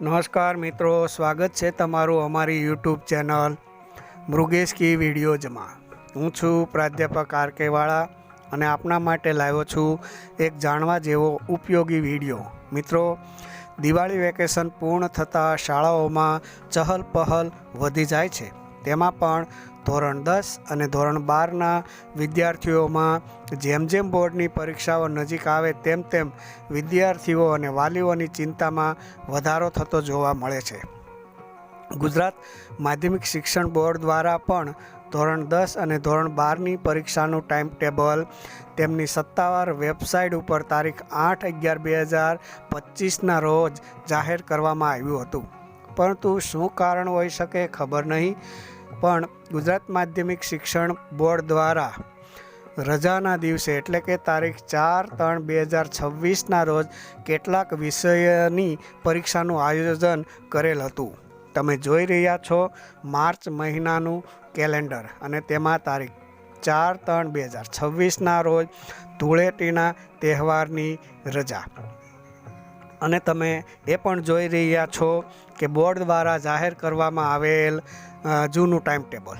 નમસ્કાર મિત્રો, સ્વાગત છે તમારું અમારી યુટ્યુબ ચેનલ મૃગેશ કી વિડીયોઝમાં. હું છું પ્રાધ્યાપક આર કેવાળા અને આપના માટે લાવ્યો છું એક જાણવા જેવો ઉપયોગી વીડિયો. મિત્રો, દિવાળી વેકેશન પૂર્ણ થતાં શાળાઓમાં ચહલ પહલ વધી જાય છે. તેમાં પણ ધોરણ દસ અને ધોરણ બારના વિદ્યાર્થીઓમાં જેમ જેમ બોર્ડની પરીક્ષાઓ નજીક આવે તેમ તેમ વિદ્યાર્થીઓ અને વાલીઓની ચિંતામાં વધારો થતો જોવા મળે છે. ગુજરાત માધ્યમિક શિક્ષણ બોર્ડ દ્વારા પણ ધોરણ દસ અને ધોરણ બારની પરીક્ષાનું ટાઈમ ટેબલ તેમની સત્તાવાર વેબસાઇટ ઉપર તારીખ આઠ અગિયાર બે હજાર પચીસના રોજ જાહેર કરવામાં આવ્યું હતું. પરંતુ શું કારણ હોઈ શકે ખબર નહીં, પણ ગુજરાત માધ્યમિક શિક્ષણ બોર્ડ દ્વારા રજાના દિવસે, એટલે કે તારીખ ચાર ત્રણ બે હજાર છવ્વીસના રોજ, કેટલાક વિષયની પરીક્ષાનું આયોજન કરેલ હતું. તમે જોઈ રહ્યા છો માર્ચ મહિનાનું કેલેન્ડર અને તેમાં તારીખ ચાર ત્રણ બે હજાર છવ્વીસના રોજ ધૂળેટીના તહેવારની રજા. અને તમે એ પણ જોઈ રહ્યા છો કે બોર્ડ દ્વારા જાહેર કરવામાં આવેલ જૂનું ટાઈમ ટેબલ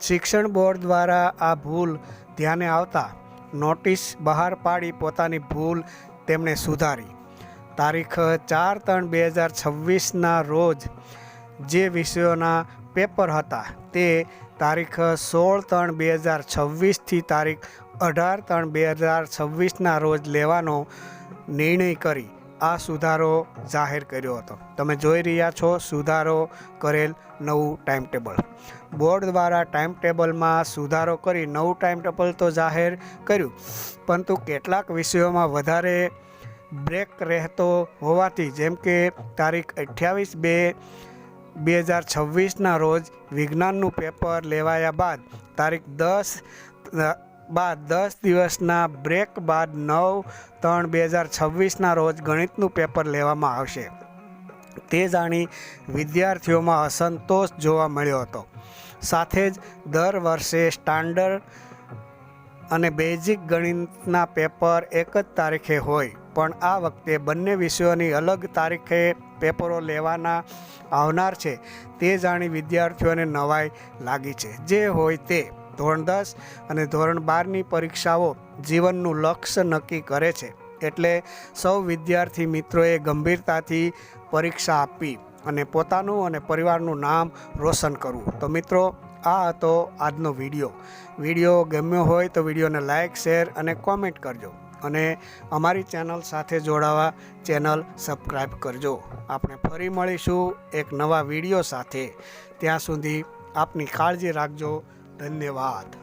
શિક્ષણ બોર્ડ દ્વારા આ ભૂલ ધ્યાને આવતા નોટિસ બહાર પાડી પોતાની ભૂલ તેમણે સુધારી. તારીખ ચાર ત્રણ બે હજાર છવ્વીસના રોજ જે વિષયોના પેપર હતા તે તારીખ સોળ ત્રણ બે હજાર છવ્વીસથી તારીખ અઢાર ત્રણ બે હજાર છવ્વીસના રોજ લેવાનો નિર્ણય કરી આ સુધારો જાહેર કર્યો હતો. તમે જોઈ રહ્યા છો સુધારો કરેલ નવું ટાઈમ ટેબલ બોર્ડ દ્વારા ટાઈમ ટેબલમાં સુધારો કરી નવું ટાઈમ ટેબલ તો જાહેર કર્યું. પરંતુ કેટલાક વિષયોમાં વધારે બ્રેક રહેતો હોવાથી, જેમ કે તારીખ અઠ્યાવીસ બે બે હજાર છવ્વીસના રોજ વિજ્ઞાનનું પેપર લેવાયા બાદ, તારીખ દસ બાદ દસ દિવસના બ્રેક બાદ નવ ત્રણ બે હજાર છવ્વીસના રોજ ગણિતનું પેપર લેવામાં આવશે. તે જાણી વિદ્યાર્થીઓમાં અસંતોષ જોવા મળ્યો હતો. સાથે જ દર વર્ષે સ્ટાન્ડર્ડ અને બેઝિક ગણિતના પેપર એક જ તારીખે હોય, પણ આ વખતે બંને વિષયોની અલગ તારીખે પેપરો લેવાના આવનાર છે. તે જાણી વિદ્યાર્થીઓને નવાઈ લાગી છે. જે હોય તે ધોરણ દસ અને ધોરણ બારની પરીક્ષાઓ જીવનનું લક્ષ્ય નક્કી કરે છે. એટલે સૌ વિદ્યાર્થી મિત્રોએ ગંભીરતાથી પરીક્ષા આપવી અને પોતાનું અને પરિવારનું નામ રોશન કરવું. તો મિત્રો, આ હતો આજનો વીડિયો. વીડિયો ગમ્યો હોય તો વિડીયોને લાઇક શેર અને કોમેન્ટ કરજો. અને અમારી ચેનલ સાથે જોડાવા ચેનલ સબસ્ક્રાઈબ કરજો. આપણે ફરી મળીશું એક નવા વીડિયો સાથે. ત્યાં સુધી આપની કાળજી રાખજો. धन्यवाद.